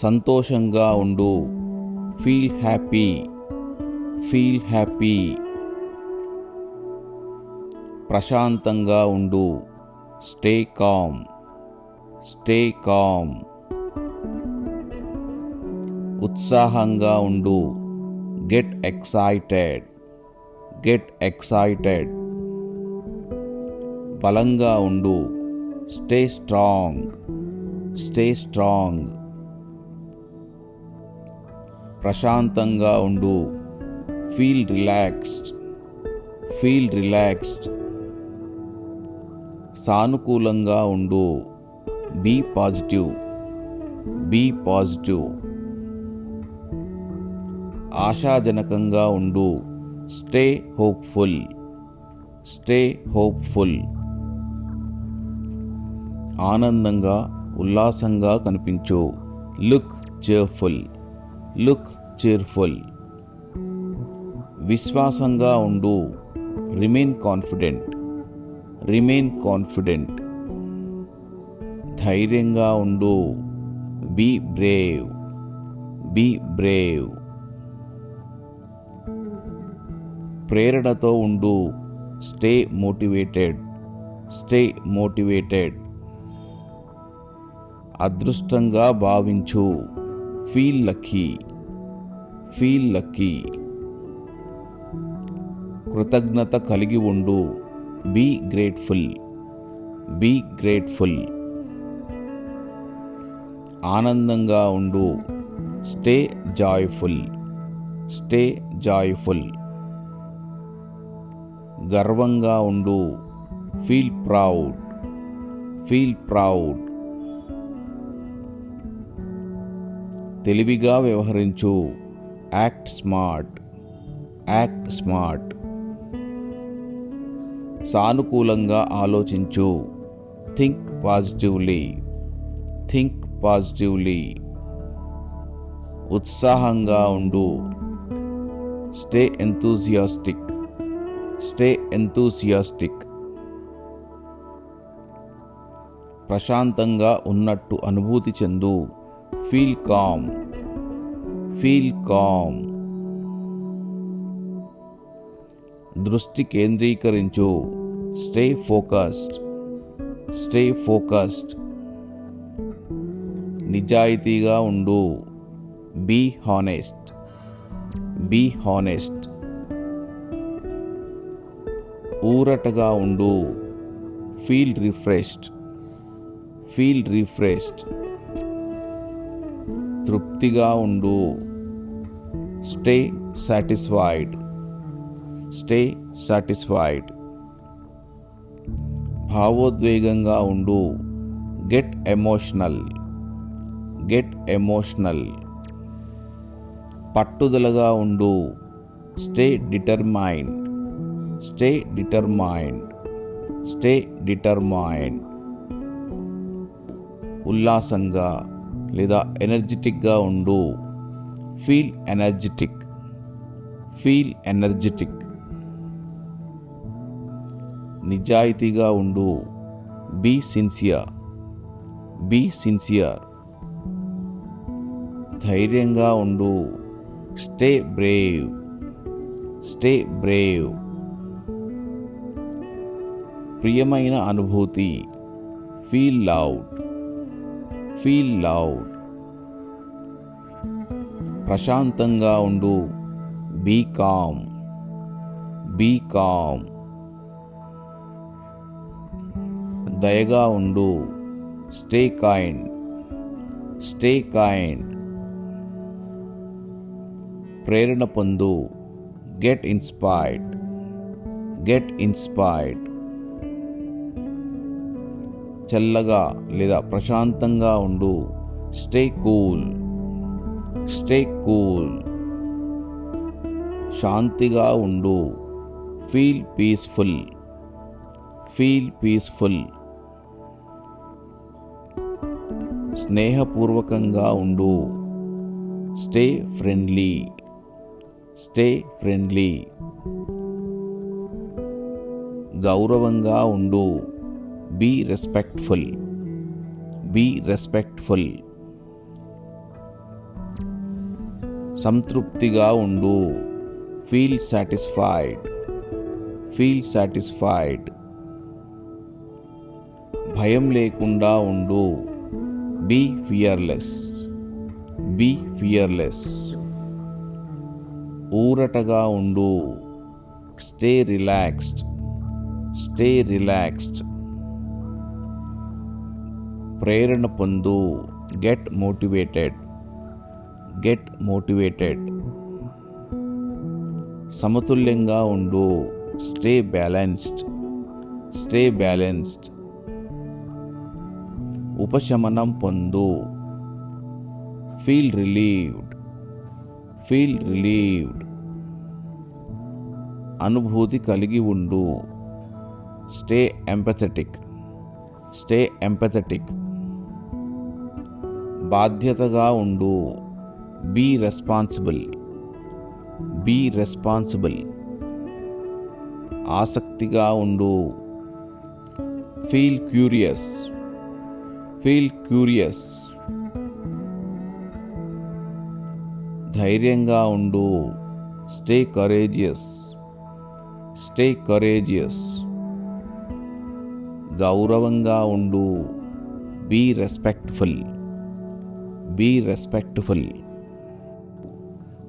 సంతోషంగా ఉండు. Feel happy feel happy ప్రశాంతంగా ఉండు. స్టే కామ్ స్టే కామ్ ఉత్సాహంగా ఉండు. గెట్ ఎక్సైటెడ్ గెట్ ఎక్సైటెడ్ బలంగా ఉండు. స్టే స్ట్రాంగ్ స్టే స్ట్రాంగ్ ప్రశాంతంగా ఉండు. ఫీల్ రిలాక్స్డ్ ఫీల్ రిలాక్స్డ్ సానుకూలంగా ఉండు. బీ పాజిటివ్ బీ పాజిటివ్ ఆశాజనకంగా ఉండు. స్టే హోప్ఫుల్ స్టే హోప్ఫుల్ ఆనందంగా ఉల్లాసంగా కనిపించు. Look cheerful look cheerful. విశ్వాసంగా ఉండు. Remain confident. Remain confident. ధైర్యంగా ఉండు. Be brave. Be brave. ప్రేరణతో ఉండు. Stay motivated. Stay motivated. అదృష్టంగా భావించు. Feel lucky. Feel lucky. కృతజ్ఞత కలిగి ఉండు. Be grateful. Be grateful. ఆనందంగా ఉండు. Stay joyful. Stay joyful. గర్వంగా ఉండు. Feel proud. Feel proud. తెలివిగా వ్యవహరించు. Act smart act smart. సానుకూలంగా ఆలోచించు. Think positively think positively. ఉత్సాహంగా ఉండు. Stay enthusiastic stay enthusiastic. ప్రశాంతంగా ఉన్నట్టు అనుభూతి చెందు. Feel calm. Feel calm. దృష్టి కేంద్రీకరించు. Stay focused. Stay focused. నిజాయితీగా ఉండు. Be honest. Be honest. ఊరటగా ఉండు. Feel refreshed. Feel refreshed. తృప్తిగా ఉండు. స్టే సాటిస్ఫైడ్ స్టే సాటిస్ఫైడ్ భావోద్వేగంగా ఉండు. గెట్ ఎమోషనల్ గెట్ ఎమోషనల్ పట్టుదలగా ఉండు. Stay determined stay determined stay determined ఉల్లాసంగా లేదా ఎనర్జెటిక్గా ఉండు. Feel energetic. Feel energetic. నిజాయితీగా ఉండు. Be sincere. Be sincere. ధైర్యంగా ఉండు. Stay brave. Stay brave. ప్రియమైన అనుభూతి. Feel loved. Feel loud. ప్రశాంతంగా ఉండు. Be calm. Be calm. దయగా ఉండు. Stay kind. Stay kind. ప్రేరణ పొందు. Get inspired. Get inspired. చల్లగా లేదా ప్రశాంతంగా ఉండు. స్టే కూల్ స్టే కూల్ శాంతిగా ఉండు. ఫీల్ పీస్ఫుల్ ఫీల్ పీస్ఫుల్ స్నేహపూర్వకంగా ఉండు. స్టే ఫ్రెండ్లీ స్టే ఫ్రెండ్లీ గౌరవంగా ఉండు. Be respectful. Be respectful. సంతృప్తిగా ఉండు. Feel satisfied. Feel satisfied. భయం లేకుండా ఉండు. Be fearless. Be fearless. ఊరటగా ఉండు. Stay relaxed. Stay relaxed. ప్రేరణ పొందు. గెట్ మోటివేటెడ్ గెట్ మోటివేటెడ్ సమతుల్యంగా ఉండు. స్టే బ్యాలెన్స్డ్ స్టే బ్యాలెన్స్డ్ ఉపశమనం పొందు. ఫీల్ రిలీవ్డ్ ఫీల్ రిలీవ్డ్ అనుభూతి కలిగి ఉండు. స్టే ఎంపథెటిక్ స్టే ఎంపథెటిక్ బాధ్యతగా ఉండు. బీ రెస్పాన్సిబుల్ బీ రెస్పాన్సిబుల్ ఆసక్తిగా ఉండు. ఫీల్ క్యూరియస్ ఫీల్ క్యూరియస్ ధైర్యంగా ఉండు. స్టే కరేజియస్ స్టే కరేజియస్ గౌరవంగా ఉండు. Be respectful be respectful.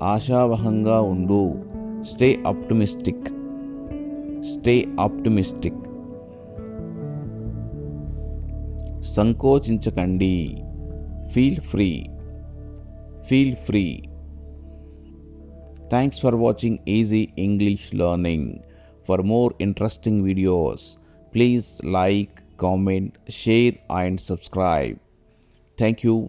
ఆశావహంగా ఉండు. Stay optimistic. Stay optimistic. సంకోచించకండి. Feel free. Feel free. Thanks for watching easy English learning. For more interesting videos please like comment share and subscribe. Thank you.